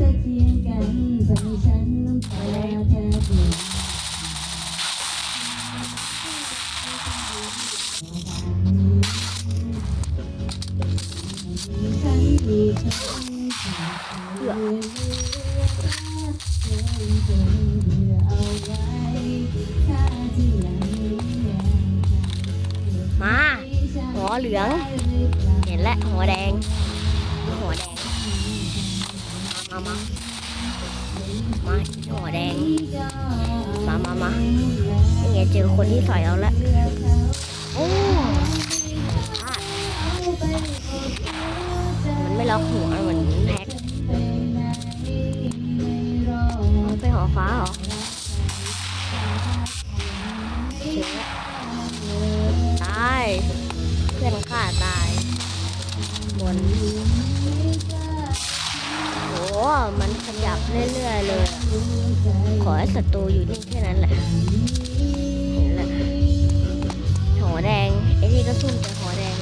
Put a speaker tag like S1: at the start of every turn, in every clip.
S1: ย
S2: ง
S1: เห็
S2: นเธ
S1: อเคี
S2: ยงกันทำให้ฉันน้ำตาแทบไหลฉันดีฉันขาดเพื่อเอาไว้ถ้าที่หลังยัง
S1: มาหัวเหลือง เห็นแล้วหัวแดง หัวแดง มามามาหัวแดง มามามานี่ไงเจอคนที่สอยเอาละโอ้พลาดมันไม่ล็อกหัวเหมือนแพ็คเอาไปหอฟ้าเหรอตาย เพื่อนข้าตายบน เรื่อยๆเลย ขอให้ศัตรูอยู่นิ่งแค่นั้นแหละเห็นแล้วหัวแดงไอ้นี่ก็ซุ่มแต่หัวแดง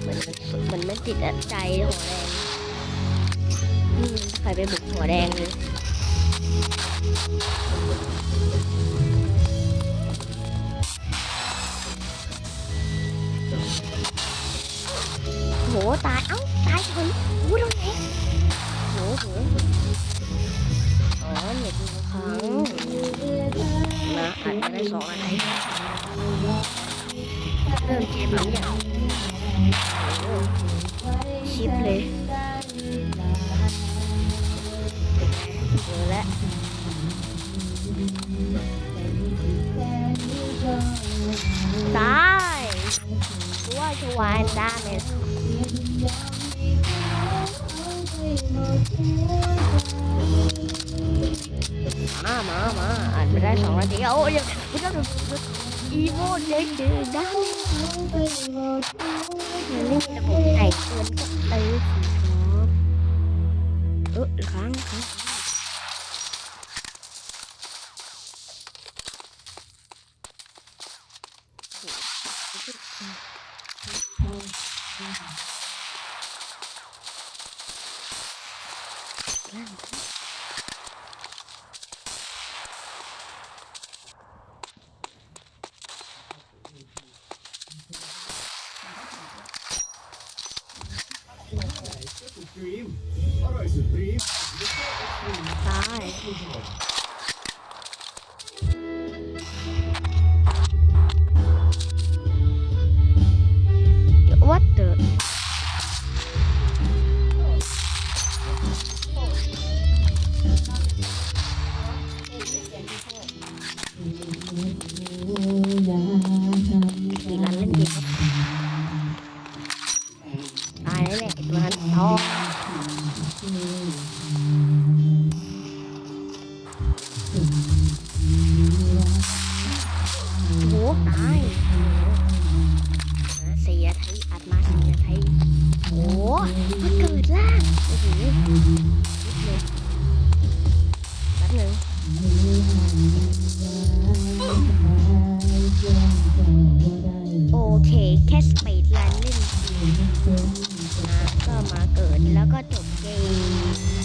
S1: เหมือนเหมือนไม่ติดใจหัวแดงใครไปบุกหัวแดงเลย ริ่มเกมแล้วอย่างโอ้ชิปเลยเจอแล้วตายว่าชวานดาเมจมามามาอัดไปได้สองนาทีโอ้ยยังไม่ต้องอีโวเด็กเดือดดังมันไม่มีระบบไหนเกินก็เตางค้างตาย สี่นาทีอัดมาสี่นาทีโอ้มันเกิดล่างโอ้โหนิดเลยแป๊บนึงโอเคแค่สปีดรันเล่นนะก็มาเกิดแล้วก็จบเกม